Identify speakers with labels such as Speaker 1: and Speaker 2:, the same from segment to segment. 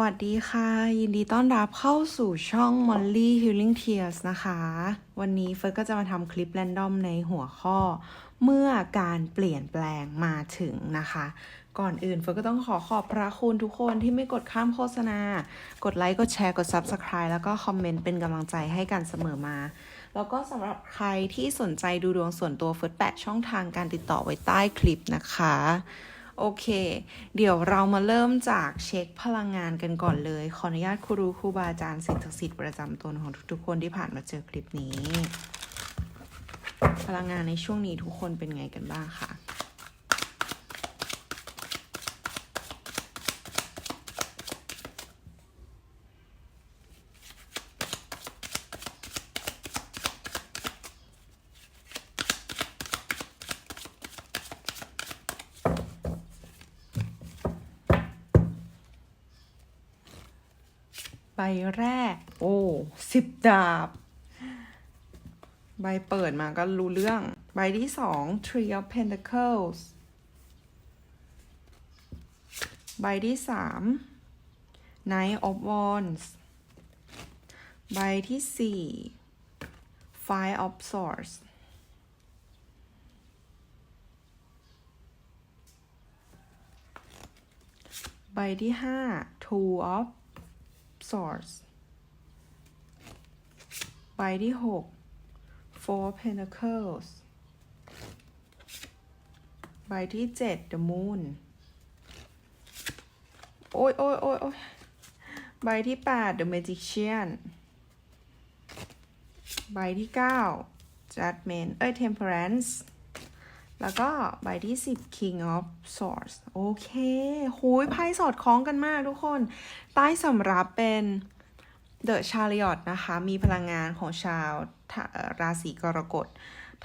Speaker 1: วัสดีค่ะ ยินดีต้อนรับเข้าสู่ช่อง Molly Healing Tears นะคะ วันนี้เฟิร์สก็จะมาทำคลิปแรนดอมในหัวข้อ เมื่อการเปลี่ยนแปลงมาถึงนะคะ ก่อนอื่นเฟิร์สก็ต้องขอขอบพระคุณทุกคนที่ไม่กดข้ามโฆษณา กดไลค์ กดแชร์ กด Subscribe แล้วก็คอมเมนต์เป็นกำลังใจให้กันเสมอมาแล้วก็สำหรับใครที่สนใจดูดวงส่วนตัวเฟิร์สแปะช่องทางการติดต่อไว้ใต้คลิปนะคะ โอเค เดี๋ยวเรามาเริ่มจากเช็คพลังงานกันก่อนเลย ขออนุญาตครูรูครูบาอาจารย์สิ่งศักดิ์สิทธิ์ประจำตนของทุกๆ คนที่ผ่านมาเจอคลิปนี้ พลังงานในช่วงนี้ทุกคนเป็นไงกันบ้างคะ บแรก โอ้สิบดาบ ใบเปิดมาก็รู้เรื่อง ใบที่สอง Three of Pentacles ใบที่สาม Knight of Wands ใบที่สี่ Five of Swords ใบที่ห้า Two of Swords ใบที่หก Four Pentacles ใบที่เจ็ด The Moon โอ้ยโอ้ยโอ้ยโอ้ยใบที่แปด The Magician ใบที่เก้า Judgment เอ้ย Temperance แล้วก็ใบที่ 10 King of Swords โอเคหูยไพ่สอดคล้องกันมากทุกคน ใต้สำรับเป็น The Chariot นะคะ มีพลังงานของชาวราศีกรกฎ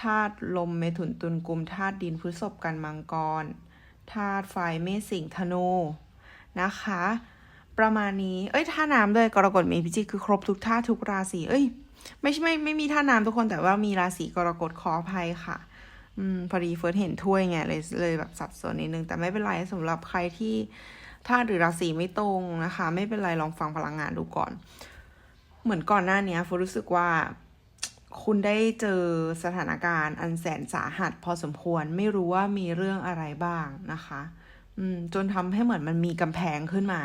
Speaker 1: ธาตุลมเมถุนตุลกุมธาตุดินพฤษภกันมังกรธาตุไฟเมษสิงธนูนะคะ ประมาณนี้ เอ้ยท่าน้ำด้วยกรกฎเมษพิจิกคือครบทุกท่าทุกราศีเอ้ย ไม่ใช่ไม่ไม่มีท่าน้ำทุกคนแต่ว่ามีราศีกรกฎขออภัยค่ะ อืมพอดีเฟิร์สเห็นถ้วยไงเลยเลยแบบสับสนนิดนึง แต่ไม่เป็นไรสำหรับใครที่ธาตุหรือราศีไม่ตรงนะคะ ไม่เป็นไรลองฟังพลังงานดูก่อน เหมือนก่อนหน้านี้เฟิร์สรู้สึกว่าคุณได้เจอสถานการณ์อันแสนสาหัสพอสมควรไม่รู้ว่ามีเรื่องอะไรบ้างนะคะ จนทำให้เหมือนมันมีกำแพงขึ้นมา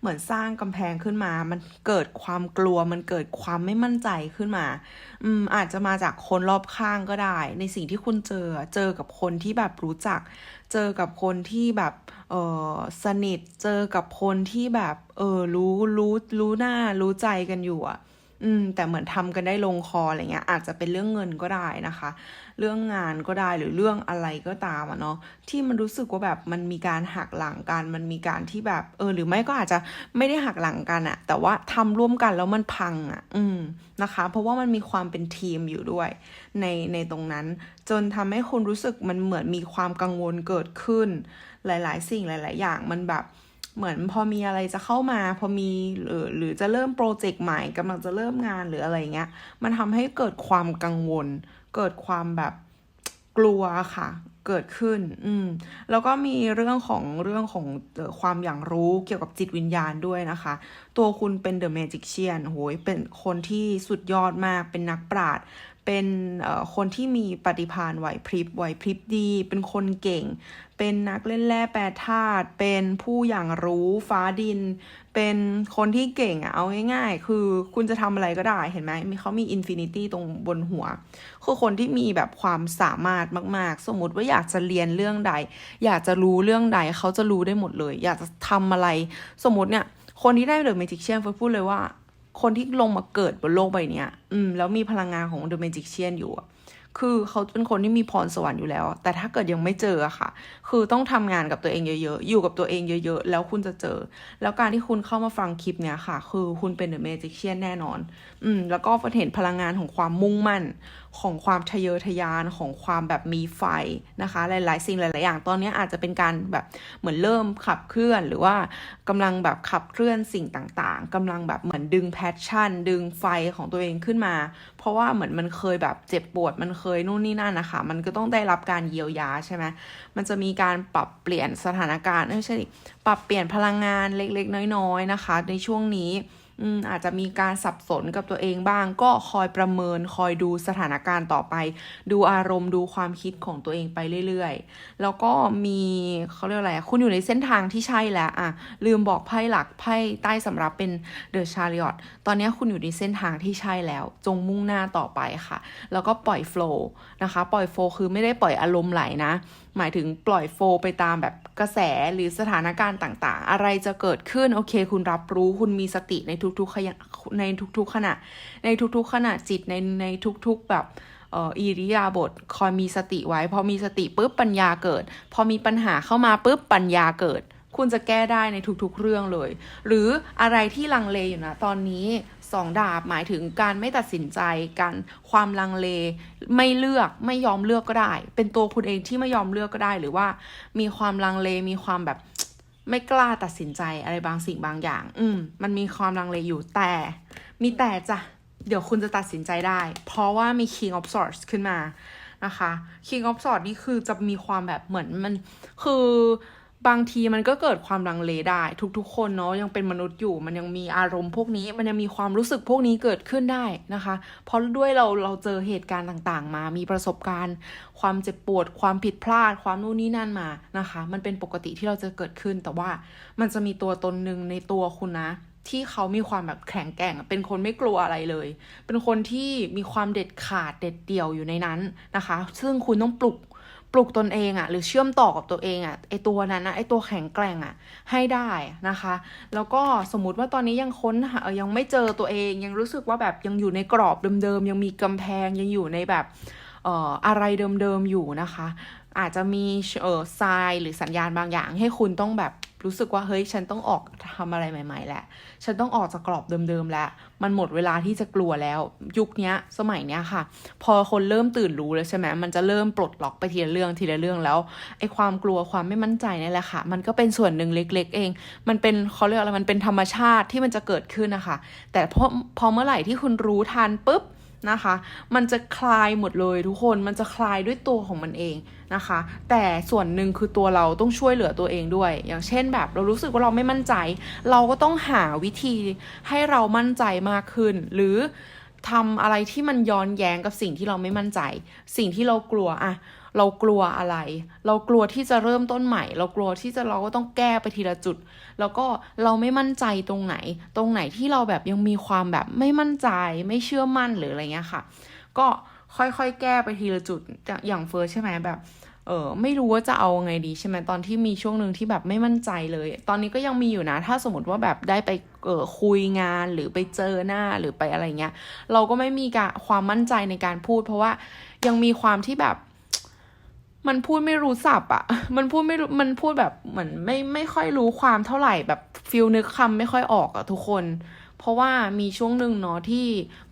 Speaker 1: เหมือนสร้างกำแพงขึ้นมา มันเกิดความกลัว มันเกิดความไม่มั่นใจขึ้นมา อืม อาจจะมาจากคนรอบข้างก็ได้ ในสิ่งที่คุณเจอ เจอกับคนที่แบบรู้จัก เจอกับคนที่แบบ เออสนิท เจอกับคนที่แบบ เออ รู้ รู้ รู้หน้า รู้ใจกันอยู่อะอืม แต่เหมือนทำกันได้ลงคออะไรเงี้ย อาจจะเป็นเรื่องเงินก็ได้นะคะ เรื่องงานก็ได้หรือเรื่องอะไรก็ตามอะเนาะที่มันรู้สึกว่าแบบมันมีการหักหลังกัน มันมีการที่แบบเออหรือไม่ก็อาจจะไม่ได้หักหลังกันอะแต่ว่าทำร่วมกันแล้วมันพังอะอืมนะคะ เพราะว่ามันมีความเป็นทีมอยู่ด้วย ในในตรงนั้น จนทำให้คุณรู้สึกมันเหมือนมีความกังวลเกิดขึ้น หลาย ๆ สิ่งหลาย ๆ อย่างมันแบบเหมือนพอมีอะไรจะเข้ามาพอมีหรือหรือจะเริ่มโปรเจกต์ใหม่กำลังจะเริ่มงานหรืออะไรเงี้ย มันทำให้เกิดความกังวล เกิดความแบบกลัวค่ะเกิดขึ้น อืม แล้วก็มีเรื่องของเรื่องของออความอย่างรู้เกี่ยวกับจิตวิญญาณด้วยนะคะ ตัวคุณเป็นเดอะ a มจิ c เชียนโหย เป็นคนที่สุดยอดมาก เป็นนักปราชญ์ เป็นคนที่มีปฏิภาณไหวพริบ ไหวพริบดี เป็นคนเก่ง เป็นนักเล่นแร่แปรธาตุ เป็นผู้อย่างรู้ฟ้าดิน เป็นคนที่เก่งอะเอาง่ายๆ คือคุณจะทำอะไรก็ได้เห็นไหมมีเขามีอินฟินิตี้ตรงบนหัว คือคนที่มีแบบความสามารถมากๆ สมมติว่าอยากจะเรียนเรื่องใด อยากจะรู้เรื่องใดเขาจะรู้ได้หมดเลย อยากจะทำอะไร สมมติเนี่ย คนที่ได้เดอะเมจิกเชียนเฟิร์พูดเลยว่า คนที่ลงมาเกิดบนโลกใบนี้อืมแล้วมีพลังงานของเดอะเมจิกเชียนอยู่อะ คือเขาเป็นคนที่มีพรสวรรค์อยู่แล้ว แต่ถ้าเกิดยังไม่เจออะค่ะ คือต้องทำงานกับตัวเองเยอะๆ อยู่กับตัวเองเยอะๆ แล้วคุณจะเจอ แล้วการที่คุณเข้ามาฟังคลิปเนี้ยค่ะ คือคุณเป็นเดอะเมจิกเชียนแน่นอน อืม แล้วก็เห็นพลังงานของความมุ่งมั่น ของความทะเยอทะยานของความแบบมีไฟนะคะ หลาย ๆ สิ่งหลาย ๆ อย่างตอนนี้อาจจะเป็นการแบบเหมือนเริ่มขับเคลื่อนหรือว่ากำลังแบบขับเคลื่อนสิ่งต่าง ๆกำลังแบบเหมือนดึงแพชชั่น ดึงไฟของตัวเองขึ้นมา เพราะว่าเหมือนมันเคยแบบเจ็บปวดมันเคยนู่นนี่นั่นนะคะ มันก็ต้องได้รับการเยียวยาใช่ไหมมันจะมีการปรับเปลี่ยนสถานการณ์ไม่ใช่ปรับเปลี่ยนพลังงานเล็ก ๆ น้อย ๆ นะคะ ในช่วงนี้ อาจจะมีการสับสนกับตัวเองบ้าง ก็คอยประเมินคอยดูสถานการณ์ต่อไป ดูอารมณ์ดูความคิดของตัวเองไปเรื่อยๆ แล้วก็มีเขาเรียกอะไรคุณอยู่ในเส้นทางที่ใช่แล้วอะลืมบอกไพ่หลักไพ่ใต้สำรับเป็นเดอะชาริอตตอนนี้คุณอยู่ในเส้นทางที่ใช่แล้ว จงมุ่งหน้าต่อไปค่ะ แล้วก็ปล่อยโฟล์นะคะ ปล่อยโฟล์คือไม่ได้ปล่อยอารมณ์ไหลนะ หมายถึงปล่อยโฟล์ไปตามแบบกระแสหรือสถานการณ์ต่างๆ อะไรจะเกิดขึ้นโอเค คุณรับรู้คุณมีสติในทุกๆขยะในทุกๆขณะ ในทุกๆขณะจิตในในทุกๆแบบเอออิริยาบถคอยมีสติไว้ พอมีสติปุ๊บปัญญาเกิด พอมีปัญหาเข้ามาปุ๊บปัญญาเกิด คุณจะแก้ได้ในทุกๆเรื่องเลย หรืออะไรที่ลังเลอยู่นะตอนนี้ สองดาบหมายถึงการไม่ตัดสินใจการความลังเล ไม่เลือกไม่ยอมเลือกก็ได้ เป็นตัวคุณเองที่ไม่ยอมเลือกก็ได้ หรือว่ามีความลังเลมีความแบบไม่กล้าตัดสินใจอะไรบางสิ่งบางอย่าง อืม มันมีความลังเลอยู่แต่ มีแต่จ้ะ เดี๋ยวคุณจะตัดสินใจได้ เพราะว่ามี King of Swords ขึ้นมานะคะ King of Swords นี่คือจะมีความแบบเหมือนมันคือ บางทีมันก็เกิดความลังเลได้ ทุกๆ คนเนาะยังเป็นมนุษย์อยู่ มันยังมีอารมณ์พวกนี้ มันยังมีความรู้สึกพวกนี้เกิดขึ้นได้นะคะ เพราะด้วยเราเราเจอเหตุการณ์ต่างๆ มา มีประสบการณ์ ความเจ็บปวด ความผิดพลาด ความนู่นนี่นั่นมานะคะ มันเป็นปกติที่เราจะเกิดขึ้น แต่ว่ามันจะมีตัวตนหนึ่งในตัวคุณนะที่เขามีความแบบแข็งแกร่ง เป็นคนไม่กลัวอะไรเลย เป็นคนที่มีความเด็ดขาดเด็ดเดี่ยวอยู่ในนั้นนะคะ ซึ่งคุณต้องปลุก ปลุกตนเองอะหรือเชื่อมต่อกับตัวเองอะไอตัวนั้นนะไอตัวแข็งแกร่งอะให้ได้นะคะ แล้วก็สมมุติว่าตอนนี้ยังค้นหาเอ่อยังไม่เจอตัวเองยังรู้สึกว่าแบบยังอยู่ในกรอบเดิมๆยังมีกำแพงยังอยู่ในแบบ อะไรเดิมๆอยู่นะคะ อาจจะมีเออทรายหรือสัญญาณบางอย่าง ให้คุณต้องแบบรู้สึกว่าเฮ้ยฉันต้องออกทำอะไรใหม่ ๆแหละ ฉันต้องออกจากกรอบเดิมๆแล้ว มันหมดเวลาที่จะกลัวแล้ว ยุคนี้สมัยเนี้ยค่ะ พอคนเริ่มตื่นรู้แล้วใช่ไหมมันจะเริ่มปลดล็อกไปทีละเรื่องทีละเรื่องแล้วไอ้ความกลัวความไม่มั่นใจนี่แหละค่ะ มันก็เป็นส่วนหนึ่งเล็ก ๆ เอง มันเป็นเขาเรียกอะไรมันเป็นธรรมชาติที่มันจะเกิดขึ้นนะคะแต่พอพอเมื่อไหร่ที่คุณรู้ทันปุ๊บ นะคะ มันจะคลายหมดเลยทุกคน มันจะคลายด้วยตัวของมันเองนะคะ แต่ส่วนหนึ่งคือตัวเราต้องช่วยเหลือตัวเองด้วย อย่างเช่นแบบเรารู้สึกว่าเราไม่มั่นใจ เราก็ต้องหาวิธีให้เรามั่นใจมากขึ้น หรือทำอะไรที่มันย้อนแย้งกับสิ่งที่เราไม่มั่นใจ สิ่งที่เรากลัวอะ เรากลัวอะไร เรากลัวที่จะเริ่มต้นใหม่ เรากลัวที่จะเราก็ต้องแก้ไปทีละจุด แล้วก็เราไม่มั่นใจตรงไหน ตรงไหนที่เราแบบยังมีความแบบไม่มั่นใจไม่เชื่อมั่นหรืออะไรเงี้ยค่ะ ก็ค่อยๆ แก้ไปทีละจุดอย่างเฟิร์สใช่ไหมแบบเออไม่รู้ว่าจะเอาไงดีใช่ไหมตอนที่มีช่วงหนึ่งที่แบบไม่มั่นใจเลย ตอนนี้ก็ยังมีอยู่นะ ถ้าสมมติว่าแบบได้ไปเออคุยงานหรือไปเจอหน้าหรือไปอะไรเงี้ย เราก็ไม่มีการความมั่นใจในการพูด เพราะว่ายังมีความที่แบบ มันพูดไม่รู้สับอะมันพูดไม่รู้มันพูดแบบเหมือนไม่ไม่ค่อยรู้ความเท่าไหร่แบบฟิลนึกคำไม่ค่อยออกอะทุกคน เพราะว่ามีช่วงหนึ่งเนาะที่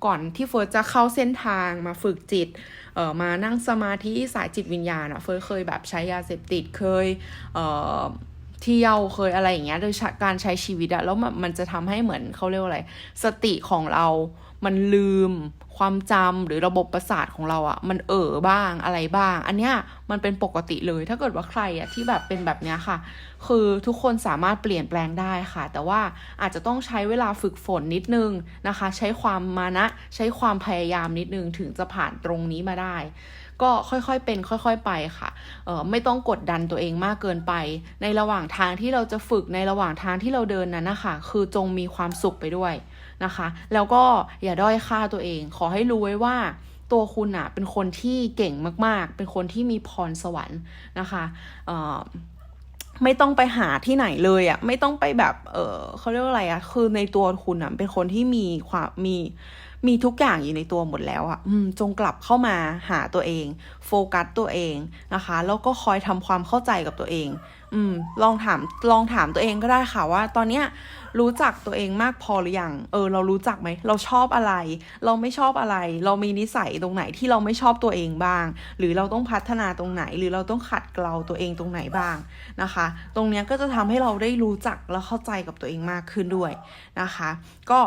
Speaker 1: ก่อนที่เฟิร์สจะเข้าเส้นทางมาฝึกจิต เอ่อมานั่งสมาธิสายจิตวิญญาณอะเฟิร์สเคยแบบใช้ยาเสพติดเคย เอ่อเที่ยวเคยอะไรอย่างเงี้ยโดยการใช้ชีวิตอะแล้วมันมันจะทำให้เหมือนเขาเรียกว่าอะไร สติของเรา มันลืม ความจำหรือระบบประสาทของเราอะมันเอ่อบ้างอะไรบ้าง อันเนี้ยมันเป็นปกติเลย ถ้าเกิดว่าใครอะที่แบบเป็นแบบเนี้ยค่ะ คือทุกคนสามารถเปลี่ยนแปลงได้ค่ะ แต่ว่าอาจจะต้องใช้เวลาฝึกฝนนิดนึงนะคะ ใช้ความมานะ ใช้ความพยายามนิดนึงถึงจะผ่านตรงนี้มาได้ก็ค่อยๆเป็น ค่อยๆไปค่ะ เออไม่ต้องกดดันตัวเองมากเกินไป ในระหว่างทางที่เราจะฝึกในระหว่างทางที่เราเดินนั้นนะคะ คือจงมีความสุขไปด้วย นะคะ แล้วก็อย่าด้อยค่าตัวเอง ขอให้รู้ไว้ว่าตัวคุณอะเป็นคนที่เก่งมากๆ เป็นคนที่มีพรสวรรค์นะคะไม่ต้องไปหาที่ไหนเลยอะไม่ต้องไปแบบ เออเขาเรียกว่าอะไรอะคือในตัวคุณอะเป็นคนที่มีความมีมีทุกอย่างอยู่ในตัวหมดแล้วอะอืมจงกลับเข้ามาหาตัวเอง โฟกัสตัวเองนะคะ แล้วก็คอยทำความเข้าใจกับตัวเอง อืม ลองถามลองถามตัวเองก็ได้ค่ะว่า ตอนเนี้ย รู้จักตัวเองมากพอหรือยังเออ เรารู้จักไหม เราชอบอะไร เราไม่ชอบอะไร เรามีนิสัยตรงไหนที่เราไม่ชอบตัวเองบ้าง หรือเราต้องพัฒนาตรงไหน หรือเราต้องขัดเกลาตัวเองตรงไหนบ้างนะคะ ตรงเนี้ยก็จะทำให้เราได้รู้จักและเข้าใจกับตัวเองมากขึ้นด้วยนะคะ ก็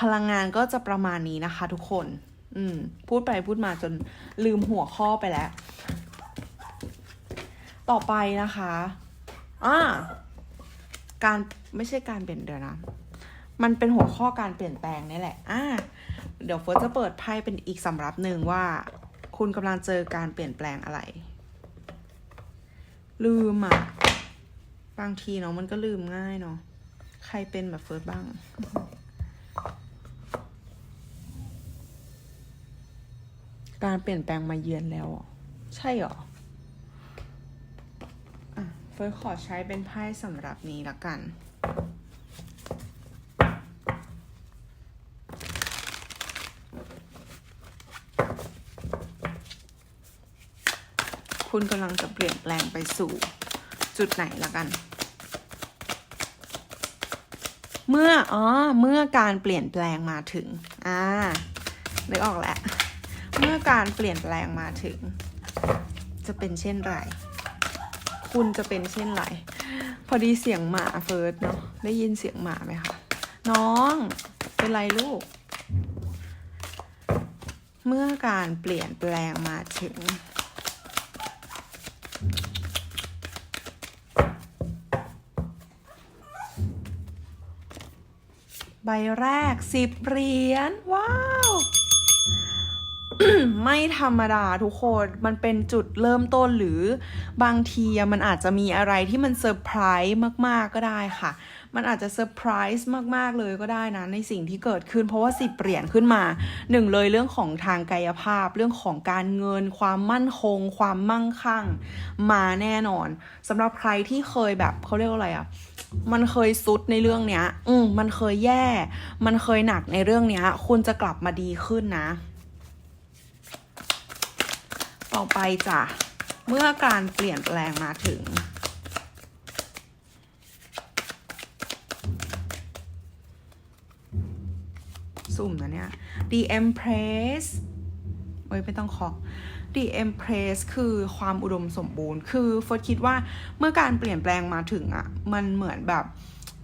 Speaker 1: พลังงานก็จะประมาณนี้นะคะ ทุกคน อืม พูดไปพูดมาจนลืมหัวข้อไปแล้ว ต่อไปนะคะ อ่า การไม่ใช่การเปลี่ยนเดี๋ยวนะ มันเป็นหัวข้อการเปลี่ยนแปลงนี่แหละ อ่า เดี๋ยวเฟิร์สจะเปิดไพ่เป็นอีกสำรับหนึ่งว่า คุณกำลังเจอการเปลี่ยนแปลงอะไร ลืมอะ บางทีเนาะมันก็ลืมง่ายเนาะ ใครเป็นแบบเฟิร์สบ้างการเปลี่ยนแปลงมาเยือนแล้ว ใช่หรอ ฟิร์สขอใช้เป็นไพ่สำหรับนี้ละกัน คุณกำลังจะเปลี่ยนแปลงไปสู่จุดไหนละกัน เมื่อ อ๋อ เมื่อการเปลี่ยนแปลงมาถึง อ่านึกออกแล้ว เมื่อการเปลี่ยนแปลงมาถึง จะเป็นเช่นไร คุณจะเป็นเช่นไร พอดีเสียงหมาเฟิร์สเนาะได้ยินเสียงหมาไหมคะ น้องเป็นไรลูก เมื่อการเปลี่ยนแปลงมาถึง ใบแรกสิบเหรียญว้าว ไม่ธรรมดาทุกคนมันเป็นจุดเริ่มต้นหรือบางทีมันอาจจะมีอะไรที่มันเซอร์ไพรส์มากๆก็ได้ค่ะ มันอาจจะเซอร์ไพรส์มากๆเลยก็ได้นะ ในสิ่งที่เกิดขึ้น เพราะว่าสิบเหรียญขึ้นมาหนึ่งเลยเรื่องของทางกายภาพ เรื่องของการเงิน ความมั่นคง ความมั่งคั่ง มาแน่นอนสำหรับใครที่เคยแบบเขาเรียกว่าอะไรอะมันเคยซุดในเรื่องเนี้ย อืมมันเคยแย่ มันเคยหนักในเรื่องเนี้ย คุณจะกลับมาดีขึ้นนะ ต่อไปจ้ะ เมื่อการเปลี่ยนแปลงมาถึง สุ่มนะเนี่ย The Empress เอ้ยไม่ต้องขอ The Empress คือความอุดมสมบูรณ์ คือเฟิร์สคิดว่าเมื่อการเปลี่ยนแปลงมาถึงอะ่ะ มันเหมือนแบบ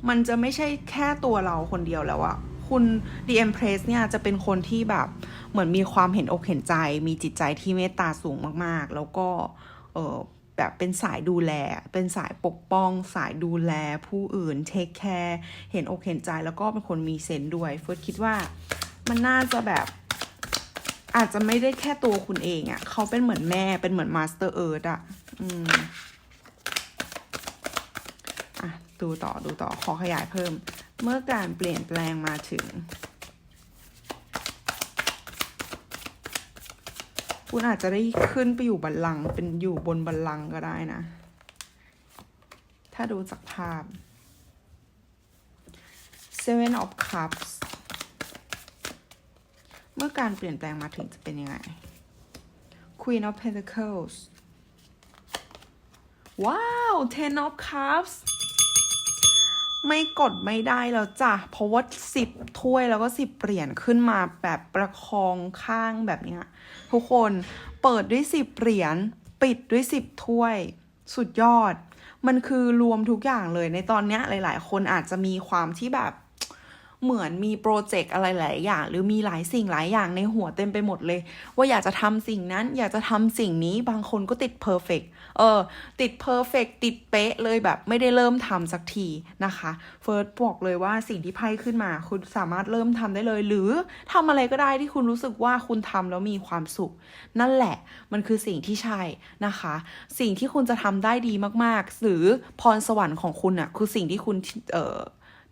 Speaker 1: มันจะไม่ใช่แค่ตัวเราคนเดียวแล้วอะ คุณ The Empress เนี่ยจะเป็นคนที่แบบเหมือนมีความเห็นอกเห็นใจ มีจิตใจที่เมตตาสูงมากๆ แล้วก็เออแบบเป็นสายดูแล เป็นสายปกป้อง สายดูแล ผู้อื่นเทคแคร์เห็นอกเห็นใจแล้วก็เป็นคนมีเซนส์ด้วยเฟิร์สคิดว่ามันน่าจะแบบอาจจะไม่ได้แค่ตัวคุณเองอะ่ะ เขาเป็นเหมือนแม่ เป็นเหมือนมาสเตอร์เอิร์ดอะ อืม อะ ดูต่อ ดูต่อ ขอขยายเพิ่ม เมื่อการเปลี่ยนแปลงมาถึง คุณอาจจะได้ขึ้นไปอยู่บัลลังก์เป็นอยู่บนบัลลังก์ก็ได้นะ ถ้าดูจากภาพ Seven of Cups เมื่อการเปลี่ยนแปลงมาถึงจะเป็นยังไง Queen of Pentacles ว้าว Ten of Cups ไม่กดไม่ได้แล้วจ้ะ เพราะว่าสิบถ้วยแล้วก็สิบเหรียญขึ้นมาแบบประคองข้างแบบเนี้ยทุกคนเปิดด้วยสิบเหรียญปิดด้วยสิบถ้วย สุดยอด มันคือรวมทุกอย่างเลยในตอนเนี้ยหลาย ๆ คนอาจจะมีความที่แบบ เหมือนมีโปรเจกต์อะไรหลายอย่าง หรือมีหลายสิ่งหลายอย่างในหัวเต็มไปหมดเลย ว่าอยากจะทำสิ่งนั้น อยากจะทำสิ่งนี้บางคนก็ติดเพอร์เฟกเออ ติดเพอร์เฟกติดเป๊ะเลยแบบไม่ได้เริ่มทำสักทีนะคะเฟิร์สบอกเลยว่าสิ่งที่ไพ่ขึ้นมา คุณสามารถเริ่มทำได้เลย หรือทำอะไรก็ได้ที่คุณรู้สึกว่าคุณทำแล้วมีความสุข นั่นแหละมันคือสิ่งที่ใช่นะคะ สิ่งที่คุณจะทำได้ดีมากๆ หรือพรสวรรค์ของคุณอะคือสิ่งที่คุณเออ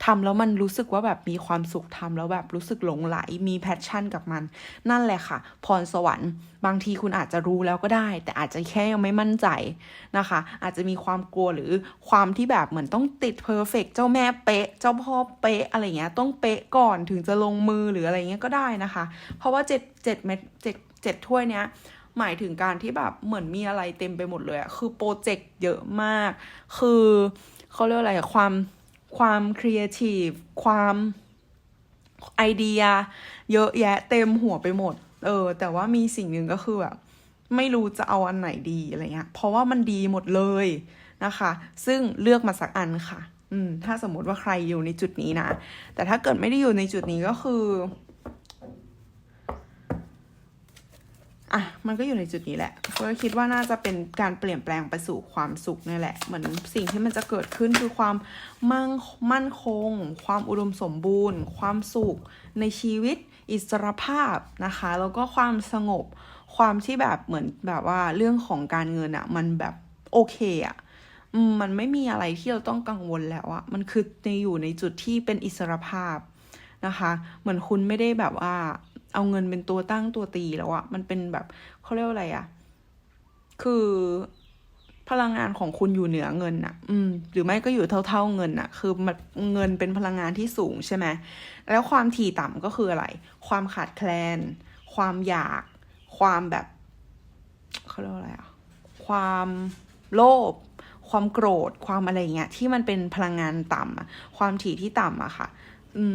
Speaker 1: ทำแล้วมันรู้สึกว่าแบบมีความสุขทำแล้วแบบรู้สึกหลงไหลมีแพชชั่นกับมัน นั่นแหละค่ะ พรสวรรค์ บางทีคุณอาจจะรู้แล้วก็ได้ แต่อาจจะแค่ยังไม่มั่นใจนะคะ อาจจะมีความกลัวหรือความที่แบบเหมือนต้องติดเพอร์เฟกเจ้าแม่เป๊ะ เจ้าพ่อเป๊ะอะไรเงี้ยต้องเป๊ะก่อนถึงจะลงมือหรืออะไรเงี้ยก็ได้นะคะ เพราะว่าเจ็ดเจ็ดเม็ดเจ็ดเจ็ดถ้วยเนี้ยหมายถึงการที่แบบเหมือนมีอะไรเต็มไปหมดเลยอะคือโปรเจกต์เยอะมาก คือเขาเรียกอะไรความ ความครีเอทีฟความไอเดีย เยอะแยะเต็มหัวไปหมด เออ แต่ว่ามีสิ่งหนึ่งก็คือแบบไม่รู้จะเอาอันไหนดีอะไรเงี้ย เพราะว่ามันดีหมดเลยนะคะ ซึ่งเลือกมาสักอันค่ะ อืม ถ้าสมมติว่าใครอยู่ในจุดนี้นะ แต่ถ้าเกิดไม่ได้อยู่ในจุดนี้ก็คือ อะมันก็อยู่ในจุดนี้แหละเฟิร์คิดว่าน่าจะเป็นการเปลี่ยนแปลงไปสู่ความสุขนี่แหละ เหมือนสิ่งที่มันจะเกิดขึ้นคือความมั่งมั่นคง ความอุดมสมบูรณ์ ความสุขในชีวิต อิสรภาพนะคะ แล้วก็ความสงบ ความที่แบบเหมือนแบบว่าเรื่องของการเงินอะมันแบบโอเคอะอืมมันไม่มีอะไรที่เราต้องกังวลแล้วอะมันคือในอยู่ในจุดที่เป็นอิสรภาพนะคะ เหมือนคุณไม่ได้แบบว่า เอาเงินเป็นตัวตั้งตัวตีแล้วอะมันเป็นแบบเขาเรียกว่าอะไรอะคือพลังงานของคุณอยู่เหนือเงินอะอืม หรือไม่ก็อยู่เท่า ๆเงินอะคือมันเงินเป็นพลังงานที่สูงใช่ไหม แล้วความถี่ต่ำก็คืออะไร ความขาดแคลน ความอยาก ความแบบเขาเรียกว่าอะไรอะความโลภ ความโกรธ ความอะไรเงี้ยที่มันเป็นพลังงานต่ำอะความถี่ที่ต่ำอะค่ะ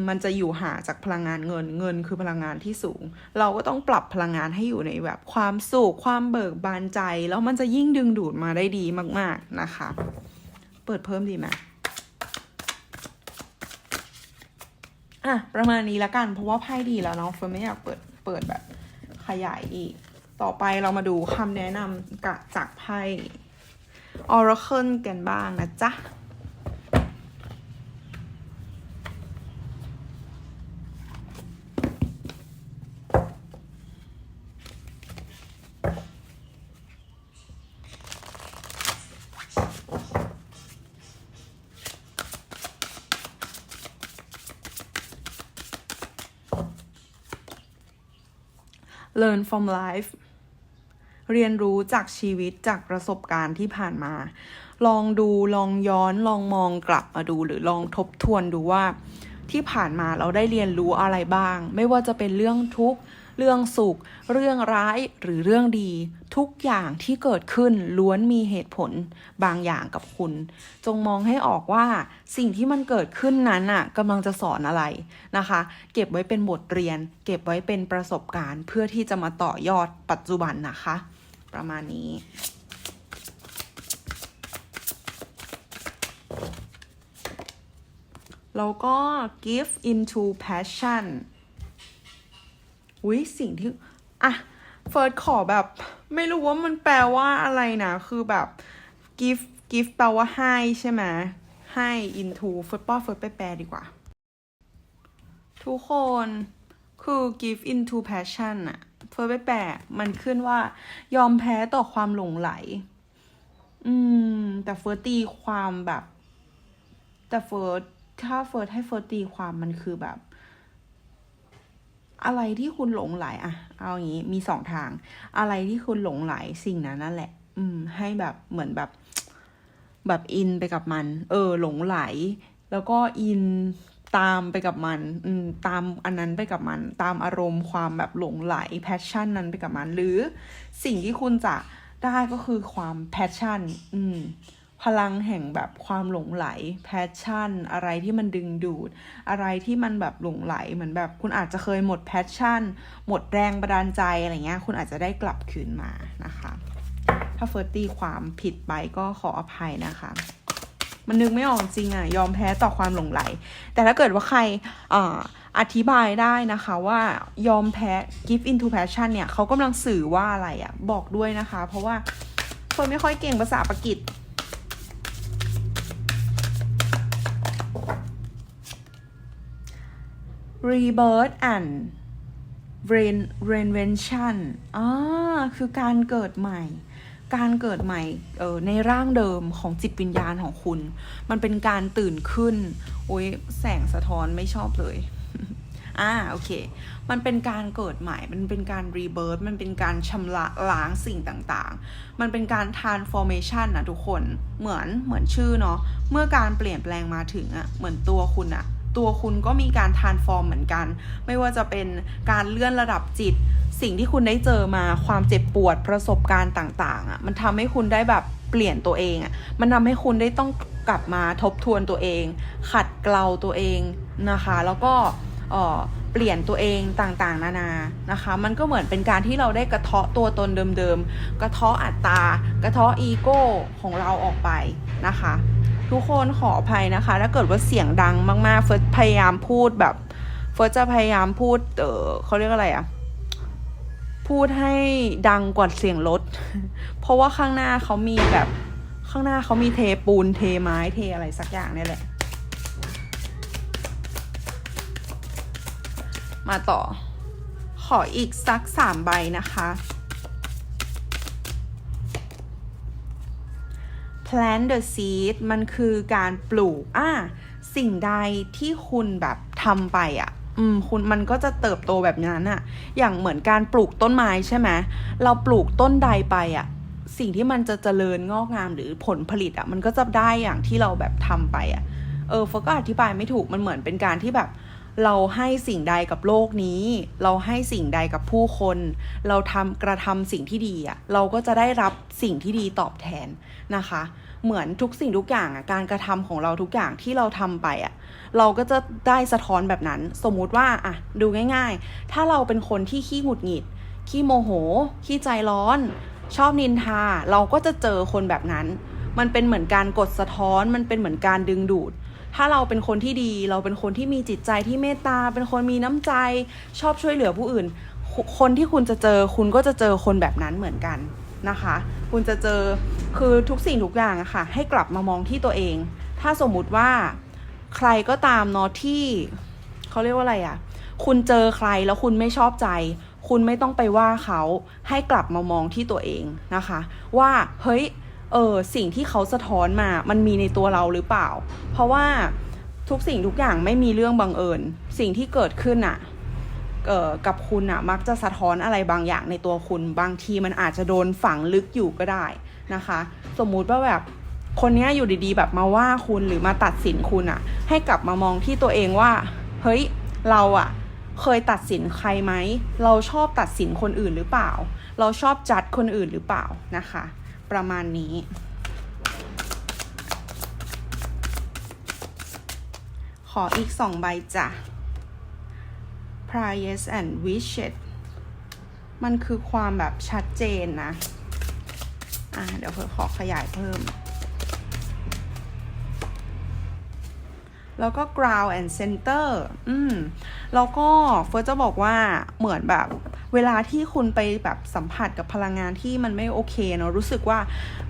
Speaker 1: มันจะอยู่ห่างจากพลังงานเงิน เงินคือพลังงานที่สูง เราก็ต้องปรับพลังงานให้อยู่ในแบบความสุข ความเบิกบานใจ แล้วมันจะยิ่งดึงดูดมาได้ดีมาก ๆนะคะ เปิดเพิ่มดีไหมอะ ประมาณนี้ละกัน เพราะว่าไพ่ดีแล้วเนาะเฟิร์นไม่อยากเปิด เปิดแบบ ขยายอีก ต่อไปเรามาดูคำแนะนำกะจากไพ่ Oracle กันบ้างนะจ๊ะ learn from life เรียนรู้จากชีวิตจากประสบการณ์ที่ผ่านมา ลองดูลองย้อนลองมองกลับมาดูหรือลองทบทวนดูว่า ที่ผ่านมาเราได้เรียนรู้อะไรบ้าง ไม่ว่าจะเป็นเรื่องทุกข์ เรื่องสุข เรื่องร้ายหรือเรื่องดี ทุกอย่างที่เกิดขึ้นล้วนมีเหตุผลบางอย่างกับคุณ จงมองให้ออกว่าสิ่งที่มันเกิดขึ้นนั้นน่ะกำลังจะสอนอะไรนะคะ เก็บไว้เป็นบทเรียน เก็บไว้เป็นประสบการณ์ เพื่อที่จะมาต่อยอดปัจจุบันนะคะ ประมาณนี้แล้วก็ give into passion อุ้ยสิ่งที่อะเฟิร์สขอแบบ ไม่รู้ว่ามันแปลว่าอะไรนะ คือแบบ give give แปลว่าให้ใช่ไหมให้ into เฟิร์สป้อเฟิร์สไปแปลดีกว่า ทุกคนคือ give into passion อะเฟิร์สไปแปลมันขึ้นว่า ยอมแพ้ต่อความหลงไหล อืม แต่เฟิร์สตีความแบบ แต่เฟิร์สถ้าเฟิร์สให้เฟิร์สตีความมันคือแบบ อะไรที่คุณหลงไหลอะเอาอย่างนี้มีสองทาง อะไรที่คุณหลงไหลสิ่งนั้นนั่นแหละ อืม ให้แบบเหมือนแบบ แบบอินไปกับมัน เออ หลงไหล แล้วก็อินตามไปกับมัน อืม ตามอันนั้นไปกับมัน ตามอารมณ์ความแบบหลงไหลแพชชั่นนั้นไปกับมัน หรือสิ่งที่คุณจะได้ก็คือความแพชชั่น อืม พลังแห่งแบบความหลงไหลแพชชั่น อะไรที่มันดึงดูด อะไรที่มันแบบหลงไหลเหมือนแบบคุณอาจจะเคยหมดแพชชั่น หมดแรงบันดาลใจอะไรเงี้ยคุณอาจจะได้กลับคืนมานะคะ ถ้าเฟิร์สตีความผิดไปก็ขออภัยนะคะมันนึกไม่ออกจริงอะยอมแพ้ต่อความหลงไหล แต่ถ้าเกิดว่าใครอ่าอธิบายได้นะคะว่ายอมแพ้ give into passion เนี่ยเขากำลังสื่อว่าอะไรอะบอกด้วยนะคะ เพราะว่าเฟิร์นไม่ค่อยเก่งภาษาปากีส rebirth and rein reinvention อ่าคือการเกิดใหม่ การเกิดใหม่เออในร่างเดิมของจิตวิญญาณของคุณ มันเป็นการตื่นขึ้น โอ้ยแสงสะท้อนไม่ชอบเลยอ่าโอเค มันเป็นการเกิดใหม่ มันเป็นการรีเบิร์มันเป็นการชำระล้างสิ่งต่างๆ มันเป็นการ transformation นะทุกคน เหมือนเหมือนชื่อเนาะ เมื่อการเปลี่ยนแปลงมาถึงอะเหมือนตัวคุณอะ ตัวคุณก็มีการ transform เหมือนกัน ไม่ว่าจะเป็นการเลื่อนระดับจิต สิ่งที่คุณได้เจอมาความเจ็บปวดประสบการณ์ต่างๆอะมันทำให้คุณได้แบบเปลี่ยนตัวเองอะมันทำให้คุณได้ต้องกลับมาทบทวนตัวเอง ขัดเกลาตัวเองนะคะ แล้วก็เปลี่ยนตัวเองต่างๆ นานา นะคะ มันก็เหมือนเป็นการที่เราได้กระเทาะตัวตนเดิมๆ กระเทาะอัตตา กระเทาะอีโก้ของเราออกไปนะคะ ทุกคนขออภัยนะคะ ถ้าเกิดว่าเสียงดังมากๆ เฟิร์สพยายามพูดแบบเฟิร์สจะพยายามพูด เออเขาเรียกอะไรอะพูดให้ดังกว่าเสียงรถ เพราะว่าข้างหน้าเขามีแบบข้างหน้าเขามีเทปูนเทไม้เทอะไรสักอย่างเนี่ยแหละ มาต่อ ขออีกสักสามใบนะคะ plant the seed มันคือการปลูกอะสิ่งใดที่คุณแบบทำไปอะอืมคุณมันก็จะเติบโตแบบนั้นอะอย่างเหมือนการปลูกต้นไม้ใช่ไหมเราปลูกต้นใดไปอะสิ่งที่มันจะเจริญงอกงามหรือผลผลิตอะมันก็จะได้อย่างที่เราแบบทำไปอะเออฟก็อธิบายไม่ถูกมันเหมือนเป็นการที่แบบ เราให้สิ่งใดกับโลกนี้ เราให้สิ่งใดกับผู้คน เราทำกระทำสิ่งที่ดีอะเราก็จะได้รับสิ่งที่ดีตอบแทนนะคะ เหมือนทุกสิ่งทุกอย่างอะการกระทำของเราทุกอย่างที่เราทำไปอะเราก็จะได้สะท้อนแบบนั้น สมมุติว่าอะดูง่าย ๆ ถ้าเราเป็นคนที่ขี้หงุดหงิด ขี้โมโห ขี้ใจร้อน ชอบนินทา เราก็จะเจอคนแบบนั้น มันเป็นเหมือนการกดสะท้อน มันเป็นเหมือนการดึงดูด ถ้าเราเป็นคนที่ดี เราเป็นคนที่มีจิตใจที่เมตตา เป็นคนมีน้ำใจ ชอบช่วยเหลือผู้อื่น คนที่คุณจะเจอ คุณก็จะเจอคนแบบนั้นเหมือนกันนะคะ คุณจะเจอคือทุกสิ่งทุกอย่างอะค่ะ ให้กลับมามองที่ตัวเอง ถ้าสมมุติว่าใครก็ตามเนาะที่เขาเรียกว่าอะไรอะคุณเจอใครแล้วคุณไม่ชอบใจ คุณไม่ต้องไปว่าเขาให้กลับมามองที่ตัวเองนะคะ ว่าเฮ้ย เออสิ่งที่เขาสะท้อนมามันมีในตัวเราหรือเปล่า เพราะว่าทุกสิ่งทุกอย่างไม่มีเรื่องบังเอิญ สิ่งที่เกิดขึ้นอะเอ่อกับคุณอะมักจะสะท้อนอะไรบางอย่างในตัวคุณ บางทีมันอาจจะโดนฝังลึกอยู่ก็ได้นะคะ สมมุติว่าแบบคนนี้อยู่ดีๆ แบบมาว่าคุณหรือมาตัดสินคุณอะให้กลับมามองที่ตัวเองว่า เฮ้ย เราอะเคยตัดสินใครไหม เราชอบตัดสินคนอื่นหรือเปล่า เราชอบจัดคนอื่นหรือเปล่านะคะ ประมาณนี้ ขออีกสองใบจ้ะ price and wishes มันคือความแบบชัดเจนนะ อะเดี๋ยวเพื่อขอขยายเพิ่ม แล้วก็ ground and center อืม แล้วก็เฟิร์สจะบอกว่าเหมือนแบบ เวลาที่คุณไปแบบสัมผัสกับพลังงานที่มันไม่โอเคเนาะรู้สึกว่า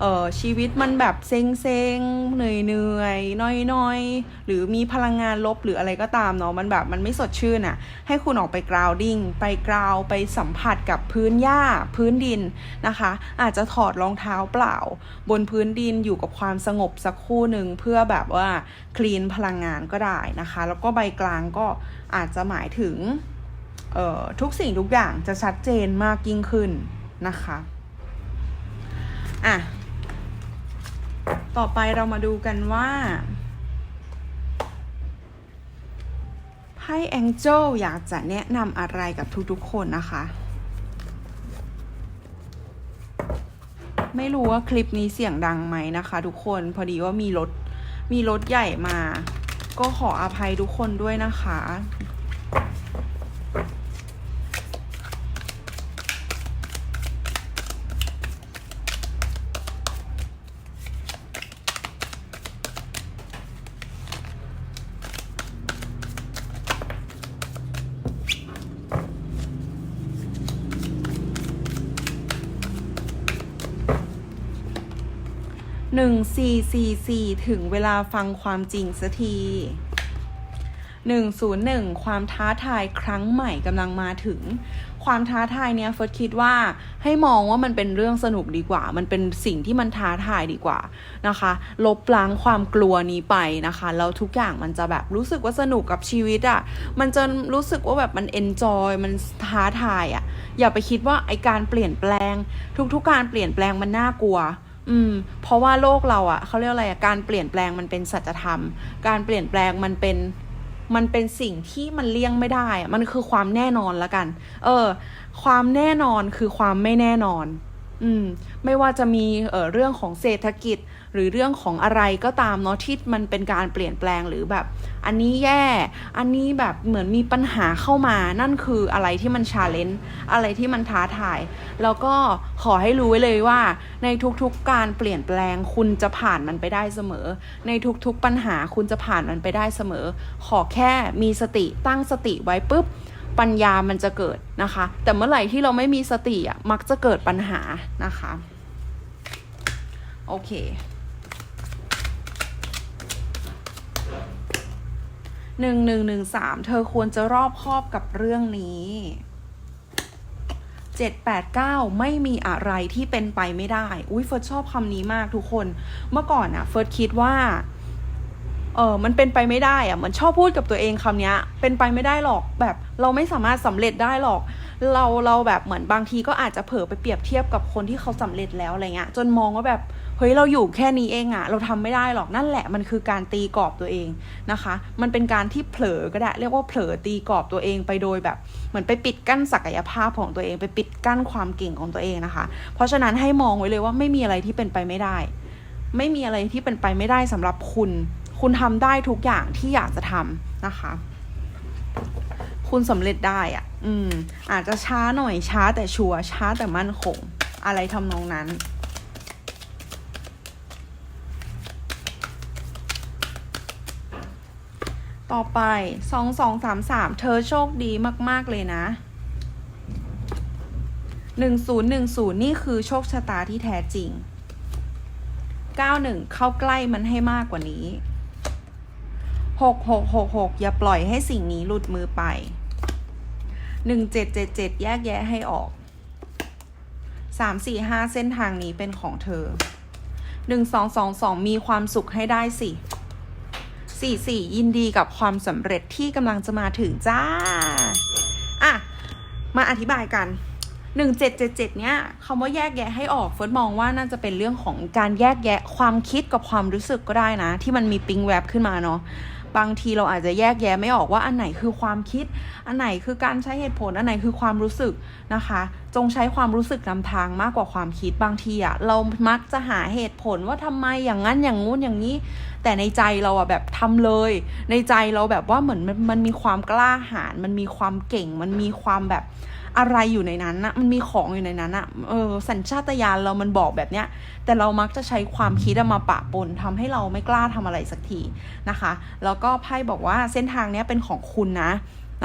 Speaker 1: เออชีวิตมันแบบเซ็งเซ็งเหนื่อยเหนื่อยน้อยน้อยหรือมีพลังงานลบหรืออะไรก็ตามเนาะมันแบบมันไม่สดชื่นอะ่ะ ให้คุณออกไป grounding ไป ground ไปสัมผัสกับพื้นหญ้าพื้นดินนะคะ อาจจะถอดรองเท้าเปล่า บนพื้นดินอยู่กับความสงบสักคู่หนึ่งเพื่อแบบว่าคลีนพลังงานก็ได้นะคะ แล้วก็ใบกลางก็อาจจะหมายถึง ทุกสิ่งทุกอย่างจะชัดเจนมากยิ่งขึ้นนะคะอะต่อไปเรามาดูกันว่าไพ่แองเจิลอยากจะแนะนำอะไรกับทุกๆคนนะคะ ไม่รู้ว่าคลิปนี้เสียงดังไหมนะคะ ทุกคนพอดีว่ามีรถมีรถใหญ่มา ก็ขออภัยทุกคนด้วยนะคะ 144 ถึงเวลาฟังความจริงสักที 101 ความท้าทายครั้งใหม่กำลังมาถึง ความท้าทายเนี้ยเฟิร์สคิดว่าให้มองว่ามันเป็นเรื่องสนุกดีกว่า มันเป็นสิ่งที่มันท้าทายดีกว่านะคะ ลบล้างความกลัวนี้ไปนะคะแล้วทุกอย่างมันจะแบบรู้สึกว่าสนุกกับชีวิตอะ่ะมันจะรู้สึกว่าแบบมันเอนจอยมันท้าทายอะ่ะอย่าไปคิดว่าไอการเปลี่ยนแปลง ทุกๆกการเปลี่ยนแปลงมันน่ากลัว อืม เพราะว่าโลกเราอะ่ะเขาเรียกอะไรอะการเปลี่ยนแปลงมันเป็นสัจธรรม การเปลี่ยนแปลงมันเป็นมันเป็นสิ่งที่มันเลี่ยงไม่ได้อะมันคือความแน่นอนละกัน เออ ความแน่นอนคือความไม่แน่นอน อืม ไม่ว่าจะมี เออเรื่องของเศรษฐกิจ หรือเรื่องของอะไรก็ตามเนาะที่มันเป็นการเปลี่ยนแปลงหรือแบบ อันนี้แย่ อันนี้แบบเหมือนมีปัญหาเข้ามา นั่นคืออะไรที่มันชาเลนจ์อะไรที่มันท้าทาย แล้วก็ขอให้รู้ไว้เลยว่า ในทุกๆการเปลี่ยนแปลงคุณจะผ่านมันไปได้เสมอ ในทุกๆปัญหาคุณจะผ่านมันไปได้เสมอ ขอแค่มีสติตั้งสติไว้ปุ๊บปัญญามันจะเกิดนะคะ แต่เมื่อไหร่ที่เราไม่มีสติอะมักจะเกิดปัญหานะคะ โอเค หนึ่งหนึ่งหนึ่งสามเธอควรจะรอบคอบกับเรื่องนี้เจ็ดแปดเก้าไม่มีอะไรที่เป็นไปไม่ได้ อุ้ยเฟิร์สชอบคำนี้มากทุกคน เมื่อก่อนอะเฟิร์สคิดว่า เออมันเป็นไปไม่ได้อะเหมือนชอบพูดกับตัวเองคำนี้เป็นไปไม่ได้หรอก แบบเราไม่สามารถสำเร็จได้หรอก เราเราแบบเหมือนบางทีก็อาจจะเผลอไปเปรียบเทียบกับคนที่เขาสำเร็จแล้วอะไรเงี้ย จนมองว่าแบบ เฮ้ยเราอยู่แค่นี้เองอะเราทำไม่ได้หรอกนั่นแหละมันคือการตีกรอบตัวเองนะคะ มันเป็นการที่เผลอก็ได้ เรียกว่าเผลอตีกรอบตัวเองไปโดยแบบเหมือนไปปิดกั้นศักยภาพของตัวเอง ไปปิดกั้นความเก่งของตัวเองนะคะ เพราะฉะนั้นให้มองไว้เลยว่าไม่มีอะไรที่เป็นไปไม่ได้ ไม่มีอะไรที่เป็นไปไม่ได้สำหรับคุณ คุณทำได้ทุกอย่างที่อยากจะทำนะคะคุณสำเร็จได้อะ่ะ อืม อาจจะช้าหน่อยช้าแต่ชัวร์ช้าแต่มั่นคง อะไรทำนองนั้น ต่อไปสองสองสามสามเธอโชคดีมาก ๆ เลยนะหนึ่งศูนย์หนึ่งศูนย์นี่คือโชคชะตาที่แท้จริงเก้าหนึ่งเข้าใกล้มันให้มากกว่านี้หกหกหกหกอย่าปล่อยให้สิ่งนี้หลุดมือไปหนึ่งเจ็ดเจ็ดเจ็ดแยกแยะให้ออกสามสี่ห้าเส้นทางนี้เป็นของเธอหนึ่งสองสองสองมีความสุขให้ได้สิ สี่สี่ยินดีกับความสำเร็จที่กำลังจะมาถึงจ้า อะ มาอธิบายกันหนึ่งเจ็ดเจ็ดเจ็ดเนี่ยคำว่าแยกแยะให้ออกเฟิร์สมองว่าน่าจะเป็นเรื่องของการแยกแยะความคิดกับความรู้สึกก็ได้นะ ที่มันมีปิงแวบขึ้นมาเนาะ บางทีเราอาจจะแยกแยะไม่ออกว่าอันไหนคือความคิด อันไหนคือการใช้เหตุผล อันไหนคือความรู้สึกนะคะ จงใช้ความรู้สึกนำทางมากกว่าความคิดบางทีอะเรามักจะหาเหตุผลว่าทำไมอย่างนั้นอย่างงู้นอย่างนี้ แต่ในใจเราอะแบบทำเลย ในใจเราแบบว่าเหมือนมันมันมีความกล้าหาญมันมีความเก่งมันมีความแบบ อะไรอยู่ในนั้นนะมันมีของอยู่ในนั้นอะเออสัญชาตญาณเรามันบอกแบบเนี้ย แต่เรามักจะใช้ความคิดมาปะปนทำให้เราไม่กล้าทำอะไรสักทีนะคะ แล้วก็ไพ่บอกว่าเส้นทางเนี้ยเป็นของคุณนะ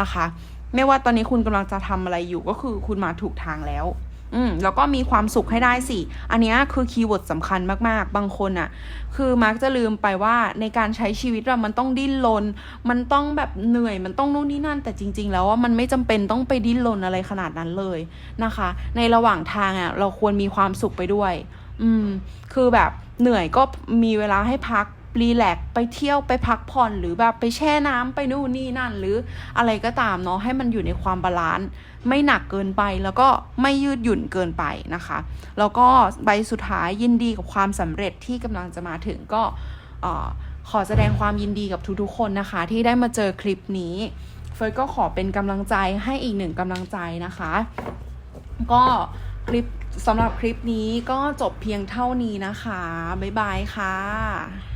Speaker 1: นะคะ ไม่ว่าตอนนี้คุณกำลังจะทำอะไรอยู่ก็คือคุณมาถูกทางแล้ว อืมแล้วก็มีความสุขให้ได้สิ อันนี้คือคีย์เวิร์ดสำคัญมากๆ บางคนอะ่ะ คือมักจะลืมไปว่าในการใช้ชีวิตเรามันต้องดิ้นรน มันต้องแบบเหนื่อย มันต้องนู่นนี่นั่น แต่จริง ๆ แล้วว่ามันไม่จำเป็นต้องไปดิ้นรนอะไรขนาดนั้นเลยนะคะ ในระหว่างทางอะ่ะ เราควรมีความสุขไปด้วย อืม คือแบบเหนื่อยก็มีเวลาให้พัก รีแลกไปเที่ยวไปพักผ่อนหรือแบบไปแช่น้ำไปนู่นนี่นั่น หรืออะไรก็ตามเนาะให้มันอยู่ในความบาลานซ์ไม่หนักเกินไปแล้วก็ไม่ยืดหยุ่นเกินไปนะคะ แล้วก็ใบสุดท้ายยินดีกับความสำเร็จที่กำลังจะมาถึงก็ขอแสดงความยินดีกับทุกๆคนนะคะ ที่ได้มาเจอคลิปนี้เฟิร์สก็ขอเป็นกำลังใจให้อีกหนึ่งกำลังใจนะคะ ก็คลิปสำหรับคลิปนี้ก็จบเพียงเท่านี้นะคะ บ๊ายบายค่ะ